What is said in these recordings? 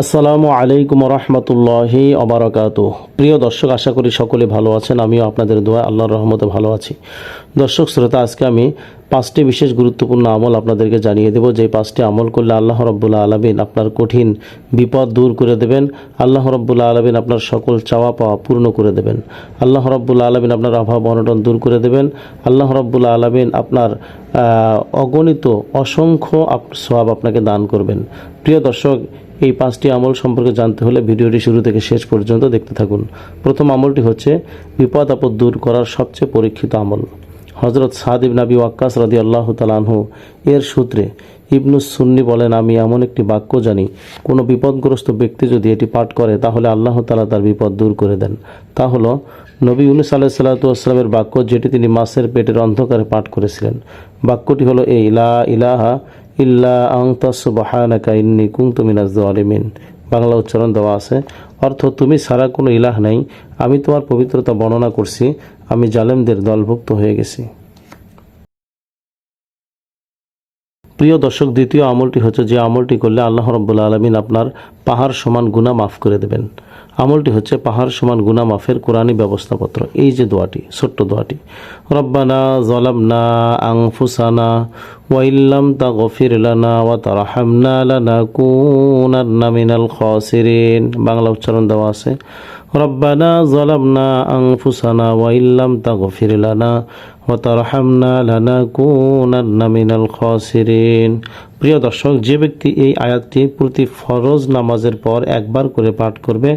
আসসালামু আলাইকুম রহমতুল্লাহি অবরাকাত প্রিয় দর্শক, আশা করি সকলে ভালো আছেন। আমিও আপনাদের দোয়া আল্লাহর রহমতে ভালো আছি। দর্শক, শ্রোতা, আজকে আমি পাঁচটি বিশেষ গুরুত্বপূর্ণ আমল আপনাদেরকে জানিয়ে দেব। যে পাঁচটি আমল করলে আল্লাহ রব্বুল্লা আলমিন আপনার কঠিন বিপদ দূর করে দেবেন। আল্লাহ রব্বুল্লা আলমিন আপনার সকল চাওয়া পাওয়া পূর্ণ করে দেবেন। আল্লাহ রব্বুল্লা আলমিন আপনার অভাব অনটন দূর করে দেবেন। আল্লাহ রব্বুল্লা আলমিন আপনার অগণিত অসংখ্য সওয়াব আপনাকে দান করবেন। প্রিয় দর্শক, এই পাঁচটি আমল সম্পর্কে জানতে হলে ভিডিওটি শুরু থেকে শেষ পর্যন্ত দেখতে থাকুন। প্রথম আমলটি হচ্ছে, বিপদ আপদ দূর করার সবচেয়ে পরীক্ষিত আমল। হজরত সাদ ইবন আবি ওয়াক্কাস রাদি আল্লাহ তালানহু এর সূত্রে ইবনুস সুন্নি বলেন, আমি এমন একটি বাক্য জানি, কোনো বিপদগ্রস্ত ব্যক্তি যদি এটি পাঠ করে, তাহলে আল্লাহ তালা তার বিপদ দূর করে দেন। তা হলো, নবী ইউনুস আলাহ সাল্লাতামের বাক্য যেটি তিনি মাসের পেটের অন্ধকারে পাঠ করেছিলেন। বাক্যটি হলো, এই লা ইলাহা ইল্লা আংতা সুবহানাকা ইন্নী কুনতু মিনাজ জালিমিন বাংলা উচ্চারণ দেওয়া আছে। অর্থ, তুমি ছাড়া কোনো ইলাহ নাই, আমি তোমার পবিত্রতা বর্ণনা করছি আমি জালেমদের দলভুক্ত হয়ে গেছি। প্রিয় দর্শক, দ্বিতীয় আমলটি হচ্ছে যে আমলটি করলে আল্লাহ রব্বুল্লা আলমিন আপনার পাহাড় সমান গুণা মাফ করে দেবেন। আমলটি হচ্ছে পাহাড় সমান গুণা মাফের কোরআনী ব্যবস্থাপত্র। এই যে দোয়াটি, ছোট্ট দোয়াটি, রব্বানা জলামনা আংফুসানা ওয়াইল্লাম তা গফির লানা ওয়া তারহামনা লানা কুনান্না মিনাল খাসিরিন বাংলা উচ্চারণ দেওয়া আছে, রব্বানা জলামনা আংফুসানা ওয়াইল্লাম তা গফির লানা ওয়া তারহামনা লানা কুনান্না মিনাল খাসিরিন. প্রিয় দর্শক, যে ব্যক্তি এই আয়াতটি প্রতি ফরজ নামাজের পর একবার করে পাঠ করবে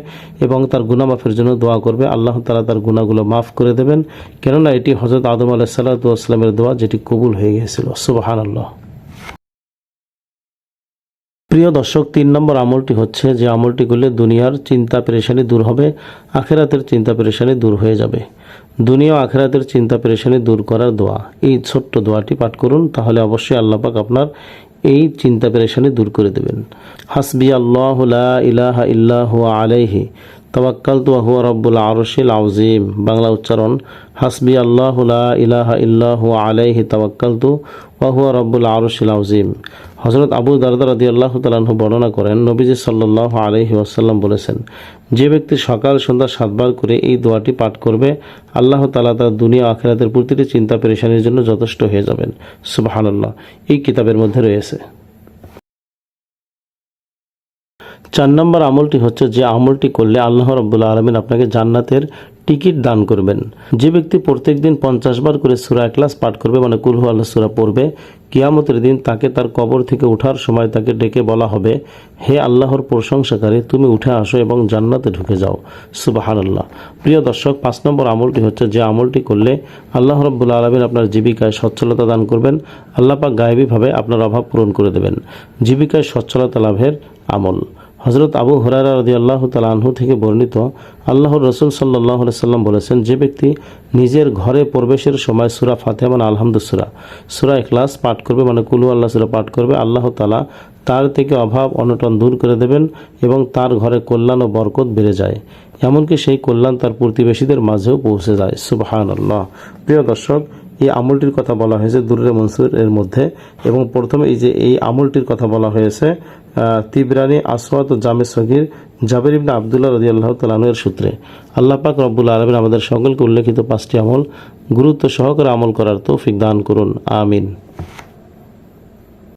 এবং তার গুণা মাফের জন্য দোয়া করবে, আল্লাহ তারা তার গুণাগুলো মাফ করে দেবেন। কেননা এটি হজরত আদম আলাহ সাল্লাতামের দোয়া যেটি কবুল হয়ে গিয়েছিল। সুবাহান আল্লাহ প্রিয় দর্শক, তিন নম্বর আমলটি হচ্ছে যে আমলটি করলে দুনিয়ার চিন্তা পেরেশানি দূর হবে, আখেরাতের চিন্তা পেরেশানি দূর হয়ে যাবে। দুনিয়া আখেরাতের চিন্তা পেরেশানি দূর করার দোয়া। এই ছোট্ট দোয়াটি পাঠ করুন, তাহলে অবশ্যই আল্লাহ পাক আপনার এই চিন্তা পেরেশানি দূর করে দেবেন। হাসবি আল্লাহ ইলাহা ইল্লাহ আলাইহি। তাওয়াক্কালতু ওয়া হুয়া রাব্বুল আরশিল আযীম। বাংলা উচ্চারণ, হাসবি আল্লাহু ইলাহা ইল্লাহু আলাইহি তাওয়াক্কালতু ওয়া হুয়া রাব্বুল আরশিল আযীম। হযরত আবু দারদা রাদিয়াল্লাহু তাআলা আনহু বর্ণনা করেন, নবীজি সাল্লাল্লাহু আলাইহি ওয়াসাল্লাম বলেছেন, যে ব্যক্তি সকাল সন্ধ্যা সাতবার করে এই দোয়াটি পাঠ করবে, আল্লাহ তালা তার দুনিয়া আখেরাতের প্রতিটি চিন্তা পেরেশানির জন্য যথেষ্ট হয়ে যাবেন। সুবহানাল্লাহ। এই কিতাবের মধ্যে রয়েছে। চার নম্বর আমলটি হচ্ছে যে আমলটি করলে আল্লাহ রব্বুল্লা আলমিন আপনাকে জান্নাতের টিকিট দান করবেন। যে ব্যক্তি প্রত্যেক দিন পঞ্চাশ বার করে সুরা ক্লাস পাঠ করবে মানে কুলহু আল্লাহ সুরা পড়বে, কিয়ামতের দিন তাকে তার কবর থেকে ওঠার সময় তাকে ডেকে বলা হবে, হে আল্লাহর প্রশংসাকারী, তুমি উঠে আসো এবং জান্নাতে ঢুকে যাও। সুবাহান আল্লাহ প্রিয় দর্শক, পাঁচ নম্বর আমলটি হচ্ছে যে আমলটি করলে আল্লাহ রব্বুল্লা আলমিন আপনার জীবিকায় সচ্ছলতা দান করবেন। আল্লাহ পাক গায়েবীভাবে আপনার অভাব পূরণ করে দেবেন। জীবিকায় সচ্ছলতা লাভের আমল। হজরত আবু হরারা রদি আল্লাহ তালাহু থেকে বর্ণিত, আল্লাহর রসুল সাল্লাহ সাল্লাম বলেছেন, যে ব্যক্তি নিজের ঘরে প্রবেশের সময় সুরা ফাতেহা মানে আলহামদুসুরা সুরা এখলাস পাঠ করবে মানে কুলু আল্লাহ সুরা পাঠ করবে, আল্লাহ তালা তার থেকে অভাব, অনটন দূর করে দেবেন এবং তার ঘরে কল্যাণ ও বরকত বেড়ে যায়। এমনকি সেই কল্যাণ তার প্রতিবেশীদের মাঝেও পৌঁছে যায়। সুবহান আল্লাহ প্রিয় দর্শক এই আমলটির কথা বলা হয়েছে দুরের মনসুর এর মধ্যে। এবং প্রথমে এই যে এই আমলটির কথা বলা হয়েছে তিবরানি, আসওয়াত ও জামে সগির, জাবের ইবনে আবদুল্লাহ রদি আল্লাহ তালানের সূত্রে। আল্লাহ পাক রব্বুল আলমিন আমাদের সকলকে উল্লেখিত পাঁচটি আমল গুরুত্ব সহকারে আমল করার তৌফিক দান করুন। আমিন।